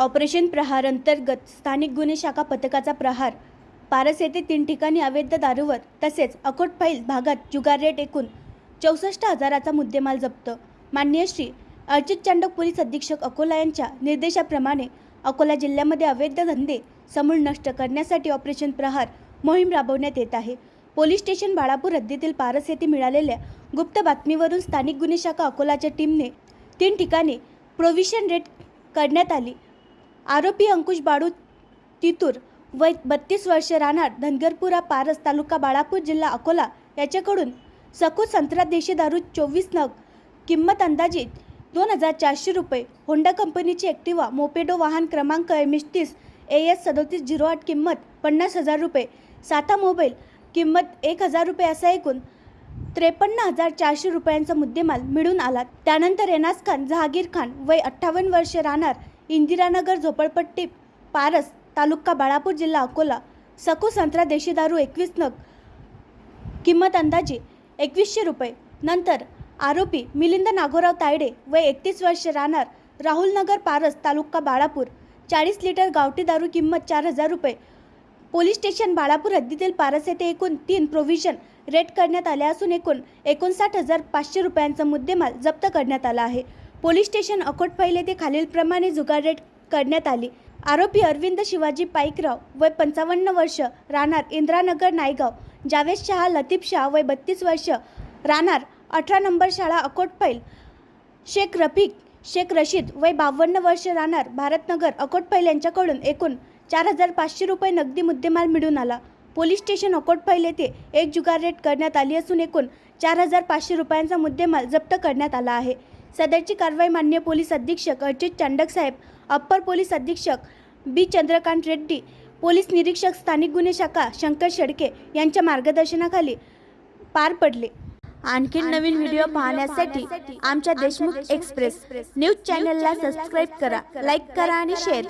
Operation प्रहार अंतर्गत स्थानिक गुन्हे शाखा पथकाचा प्रहार. पारस येथे तीन ठिकाणी अवैध दारूवर तसेच अकोट फाईल भागात जुगार रेट एकूण चौसष्ट हजाराचा मुद्देमाल जप्त. माननीय श्री. अर्चित चांडक पोलीस अधीक्षक अकोला यांच्या निर्देशाप्रमाणे अकोला जिल्ह्यामध्ये अवैध धंदे समूळ नष्ट करण्यासाठी ऑपरेशन प्रहार मोहीम राबवण्यात येत आहे. पोलीस स्टेशन बाळापूर हद्दीतील पारस येथे मिळालेल्या गुप्त बातमीवरून स्थानिक गुन्हे शाखा अकोलाच्या टीमने तीन ठिकाणी प्रोव्हिशन रेट करण्यात आली. आरोपी अंकुश बाडू तितूर वय बत्तीस वर्ष राहणार धनगरपुरा पारस तालुका बाळापूर जिल्हा अकोला याच्याकडून सकू संत्रा देशी दारू चोवीस नग किंमत अंदाजित दोन हजार चारशे रुपये. होंडा कंपनीची ॲक्टिवा मोपेडो वाहन क्रमांक एम एच तीस ए एस सदोतीस झिरो आठ किंमत पन्नास हजार रुपये. साता मोबाईल किंमत एक हजार रुपये असा एकूण त्रेपन्न हजार चारशे रुपयांचा मुद्देमाल मिळून आला. त्यानंतर एनास खान जहागीर खान वय अठ्ठावन्न वर्ष राहणार इंदिरानगर झोपडपट्टी पारस तालुका बाळापूर जिल्हा अकोला. सको संत्रा देशी दारू एकवीस नग. किंमत अंदाजे एकवीसशे रुपये. नंतर आरोपी मिलिंद नागोराव तायडे वय एकतीस वर्ष राहणार राहुल नगर पारस तालुका बाळापूर. चाळीस लिटर गावठी दारू किंमत चार हजार रुपये. पोलीस स्टेशन बाळापूर हद्दीतील पारस येथे एकूण तीन प्रोव्हिजन रेट करण्यात आले असून एकूण एकोणसाठ हजार पाचशे रुपयांचा मुद्देमाल जप्त करण्यात आला आहे. पोलीस स्टेशन अकोट पहिले ते खालीलप्रमाणे जुगारेट करण्यात आली. आरोपी अरविंद शिवाजी पाईकराव वय पंचावन्न वर्ष राहणार इंद्रानगर नायगाव. जावेद शहा लतीफ शहा वय बत्तीस वर्ष राहणार अठरा नंबर शाळा अकोट पैल. शेख रफिक शेख रशीद वय बावन्न वर्ष राहणार भारतनगर अकोट पैल यांच्याकडून एकूण चार हजार पाचशे रुपये नगदी मुद्देमाल मिळून आला. पोलीस स्टेशन अकोट पैल येथे एक जुगार रेट करण्यात आली असून एकूण चार हजार पाचशे रुपयांचा मुद्देमाल जप्त करण्यात आला आहे. सदरची कारवाई मान्य पोलीस अधीक्षक अर्चित चांडक साहेब अप्पर पोलीस अधीक्षक बी. चंद्रकांत रेड्डी पोलीस निरीक्षक स्थानिक गुन्हे शाखा शंकर शेडके यांच्या मार्गदर्शनाखाली पार पडले. आणखी नवीन व्हिडिओ पाहण्यासाठी आमच्या देशमुख एक्सप्रेस न्यूज चॅनलला सबस्क्राईब करा लाईक करा आणि शेअर करा.